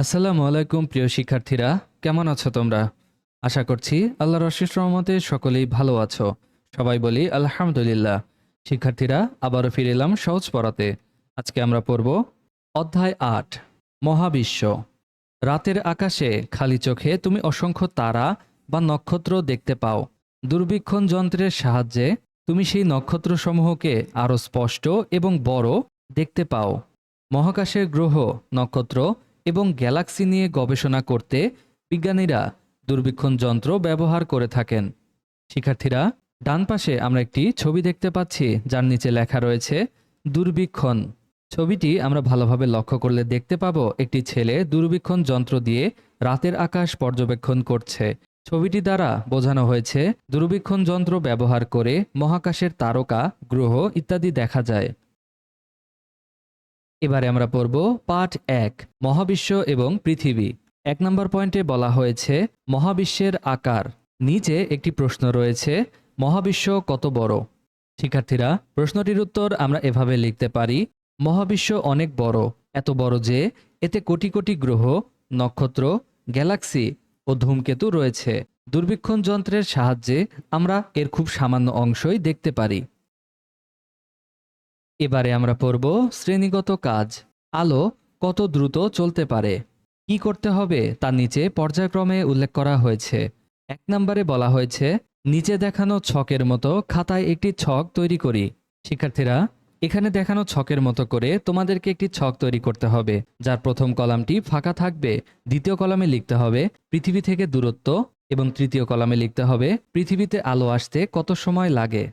আসসালামু আলাইকুম, প্রিয় শিক্ষার্থীরা। কেমন আছো তোমরা? আশা করছি আল্লাহর অশেষ রহমতে সকলেই ভালো আছো। সবাই বলি আলহামদুলিল্লাহ। শিক্ষার্থীরা, আবারও ফিরে এলাম সহজ পড়াতে। আজকে আমরা পড়ব অধ্যায় আট, মহাবিশ্ব। রাতের আকাশে খালি চোখে তুমি অসংখ্য তারা বা নক্ষত্র দেখতে পাও। দূরবীক্ষণ যন্ত্রের সাহায্যে তুমি সেই নক্ষত্রসমূহকে আরও স্পষ্ট এবং বড় দেখতে পাও। মহাকাশের গ্রহ নক্ষত্র এবং গ্যালাক্সি নিয়ে গবেষণা করতে বিজ্ঞানীরা দূরবীক্ষণ যন্ত্র ব্যবহার করে থাকেন। শিক্ষার্থীরা, ডান পাশে আমরা একটি ছবি দেখতে পাচ্ছি, যার নিচে লেখা রয়েছে, দূরবীক্ষণ। ছবিটি আমরা ভালোভাবে লক্ষ্য করলে দেখতে পাবো, একটি ছেলে দূরবীক্ষণ যন্ত্র দিয়ে রাতের আকাশ পর্যবেক্ষণ করছে। ছবিটি দ্বারা বোঝানো হয়েছে, দূরবীক্ষণ যন্ত্র ব্যবহার করে মহাকাশের তারকা, গ্রহ ইত্যাদি দেখা যায়। এবারে আমরা পড়ব পাঠ এক, মহাবিশ্ব এবং পৃথিবী। এক নম্বর পয়েন্টে বলা হয়েছে, মহাবিশ্বের আকার। নিচে একটি প্রশ্ন রয়েছে, মহাবিশ্ব কত বড়? শিক্ষার্থীরা, প্রশ্নটির উত্তর আমরা এভাবে লিখতে পারি, মহাবিশ্ব অনেক বড়, এত বড় যে এতে কোটি কোটি গ্রহ, নক্ষত্র, গ্যালাক্সি ও ধূমকেতু রয়েছে। দূরবীক্ষণ যন্ত্রের সাহায্যে আমরা এর খুব সামান্য অংশই দেখতে পারি। এবারে আমরা পড়ব শ্রেণীগত কাজ। আলো কত দ্রুত চলতে পারে? কি করতে হবে তার নিচে পর্যায়ক্রমে উল্লেখ করা হয়েছে। এক নম্বরে বলা হয়েছে, নিচে দেখানো ছকের মতো খাতায় একটি ছক তৈরি করি। শিক্ষার্থীরা, এখানে দেখানো ছকের মতো করে তোমাদেরকে একটি ছক তৈরি করতে হবে, যার প্রথম কলামটি ফাঁকা থাকবে, দ্বিতীয় কলামে লিখতে হবে পৃথিবী থেকে দূরত্ব এবং তৃতীয় কলামে লিখতে হবে পৃথিবীতে আলো আসতে কত সময় লাগে।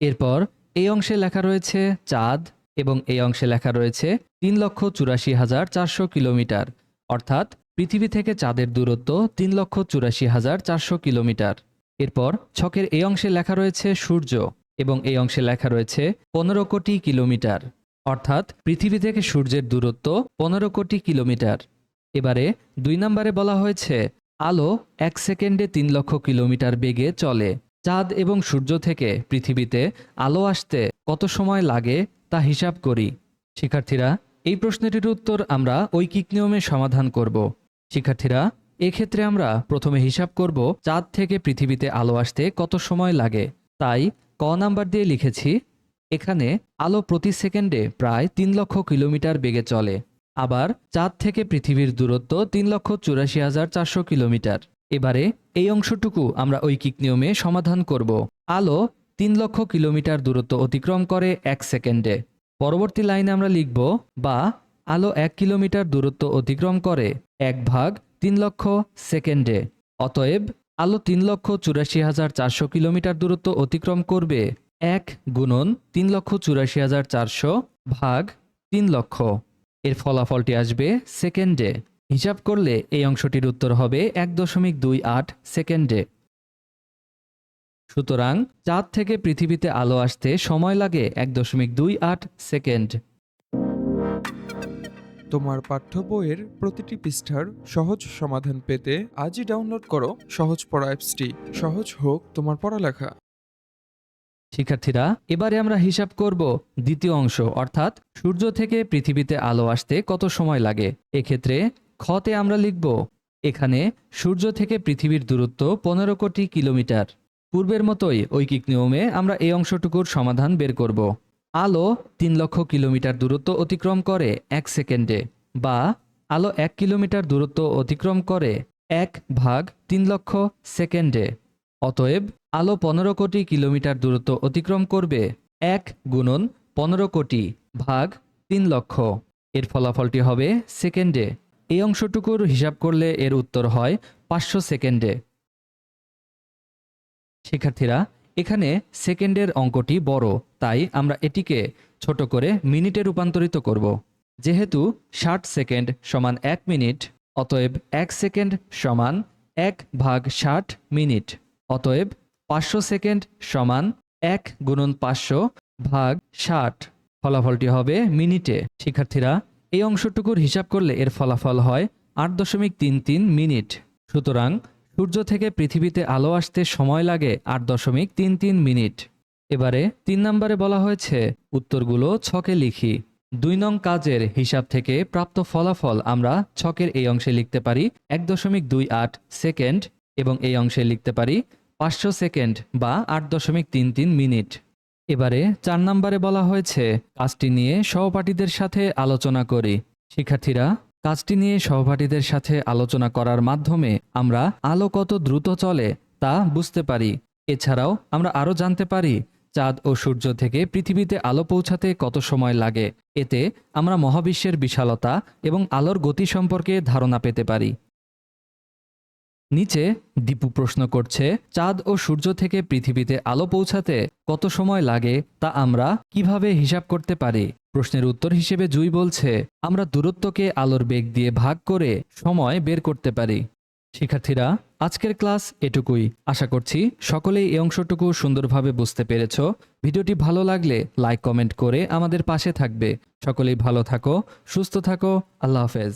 এরপর এই অংশে লেখা রয়েছে চাঁদ এবং এই অংশে লেখা রয়েছে তিন লক্ষ চুরাশি হাজার চারশো কিলোমিটার। অর্থাৎ পৃথিবী থেকে চাঁদের দূরত্ব তিন লক্ষ চুরাশি হাজার চারশো কিলোমিটার। এরপর ছকের এই অংশে লেখা রয়েছে সূর্য এবং এই অংশে লেখা রয়েছে পনেরো কোটি কিলোমিটার। অর্থাৎ পৃথিবী থেকে সূর্যের দূরত্ব পনেরো কোটি কিলোমিটার। এবারে দুই নম্বরে বলা হয়েছে, আলো এক সেকেন্ডে তিন লক্ষ কিলোমিটার বেগে চলে। চাঁদ এবং সূর্য থেকে পৃথিবীতে আলো আসতে কত সময় লাগে তা হিসাব করি। শিক্ষার্থীরা, এই প্রশ্নটির উত্তর আমরা ঐকিক নিয়মে সমাধান করব। শিক্ষার্থীরা, এক্ষেত্রে আমরা প্রথমে হিসাব করব চাঁদ থেকে পৃথিবীতে আলো আসতে কত সময় লাগে। তাই ক নাম্বার দিয়ে লিখেছি, এখানে আলো প্রতি সেকেন্ডে প্রায় তিন লক্ষ কিলোমিটার বেগে চলে। আবার চাঁদ থেকে পৃথিবীর দূরত্ব তিন লক্ষ চুরাশি হাজার চারশো কিলোমিটার। এবারে এই অংশটুকু আমরা ঐকিক নিয়মে সমাধান করব। আলো তিন লক্ষ কিলোমিটার দূরত্ব অতিক্রম করে এক সেকেন্ডে। পরবর্তী লাইনে আমরা লিখব, বা আলো এক কিলোমিটার দূরত্ব অতিক্রম করে এক ভাগ তিন লক্ষ সেকেন্ডে। অতএব আলো তিন লক্ষ চুরাশি হাজার চারশো কিলোমিটার দূরত্ব অতিক্রম করবে এক গুণন তিন লক্ষ চুরাশি হাজার চারশো ভাগ তিন লক্ষ। এর ফলাফলটি আসবে সেকেন্ডে। হিসাব করলে এই অংশটির উত্তর হবে এক দশমিক দুই আট সেকেন্ডে। সুতরাং চাঁদ থেকে পৃথিবীতে আলো আসতে সময় লাগে এক দশমিক দুই আট সেকেন্ড। তোমার পাঠ্য বইয়ের প্রতিটি পৃষ্ঠার সহজ সমাধান পেতে আজই ডাউনলোড করো সহজ পড়া অ্যাপসটি। সহজ হোক তোমার পড়ালেখা। শিক্ষার্থীরা এবারে আমরা হিসাব করব দ্বিতীয় অংশ অর্থাৎ সূর্য থেকে পৃথিবীতে আলো আসতে কত সময় লাগে? এক্ষেত্রে খতে আমরা লিখব, এখানে সূর্য থেকে পৃথিবীর দূরত্ব পনেরো কোটি কিলোমিটার। পূর্বের মতোই ঐকিক নিয়মে আমরা এই অংশটুকুর সমাধান বের করব। আলো তিন লক্ষ কিলোমিটার দূরত্ব অতিক্রম করে এক সেকেন্ডে বা আলো এক কিলোমিটার দূরত্ব অতিক্রম করে এক ভাগ তিন লক্ষ সেকেন্ডে। অতএব আলো পনেরো কোটি কিলোমিটার দূরত্ব অতিক্রম করবে এক গুণন পনেরো কোটি ভাগ তিন লক্ষ। এর ফলাফলটি হবে সেকেন্ডে। এই অংশটুকুর হিসাব করলে এর উত্তর হয় পাঁচশো সেকেন্ডে। শিক্ষার্থীরা, এখানে সেকেন্ডের অঙ্কটি বড়, তাই আমরা এটিকে ছোট করে মিনিটে রূপান্তরিত করব। যেহেতু ষাট সেকেন্ড সমান এক মিনিট, অতএব এক সেকেন্ড সমান এক ভাগ ষাট মিনিট, অতএব পাঁচশো সেকেন্ড সমান এক গুণন পাঁচশো ভাগ ষাট। ফলাফলটি হবে মিনিটে। শিক্ষার্থীরা এই অংশটুকুর হিসাব করলে এর ফলাফল হয় আট দশমিক তিন তিন মিনিট। সুতরাং সূর্য থেকে পৃথিবীতে আলো আসতে সময় লাগে আট দশমিক তিন তিন মিনিট। এবারে তিন নম্বরে বলা হয়েছে, উত্তরগুলো ছকে লিখি। দুই নং কাজের হিসাব থেকে প্রাপ্ত ফলাফল আমরা ছকের এই অংশে লিখতে পারি এক দশমিক দুই আট সেকেন্ড এবং এই অংশে লিখতে পারি পাঁচশো সেকেন্ড বা আট দশমিক তিন তিন মিনিট। এবারে চার নম্বরে বলা হয়েছে, কাজটি নিয়ে সহপাঠীদের সাথে আলোচনা করি। শিক্ষার্থীরা, কাজটি নিয়ে সহপাঠীদের সাথে আলোচনা করার মাধ্যমে আমরা আলো কত দ্রুত চলে তা বুঝতে পারি। এছাড়াও আমরা আরও জানতে পারি, চাঁদ ও সূর্য থেকে পৃথিবীতে আলো পৌঁছাতে কত সময় লাগে। এতে আমরা মহাবিশ্বের বিশালতা এবং আলোর গতি সম্পর্কে ধারণা পেতে পারি। নিচে দীপু প্রশ্ন করছে, চাঁদ ও সূর্য থেকে পৃথিবীতে আলো পৌঁছাতে কত সময় লাগে তা আমরা কীভাবে হিসাব করতে পারি? প্রশ্নের উত্তর হিসেবে জুই বলছে, আমরা দূরত্বকে আলোর বেগ দিয়ে ভাগ করে সময় বের করতে পারি। শিক্ষার্থীরা, আজকের ক্লাস এটুকুই। আশা করছি সকলেই এই অংশটুকু সুন্দরভাবে বুঝতে পেরেছ। ভিডিওটি ভালো লাগলে লাইক, কমেন্ট করে আমাদের পাশে থাকবে। সকলেই ভালো থাকো, সুস্থ থাকো, আল্লাহ হাফেজ।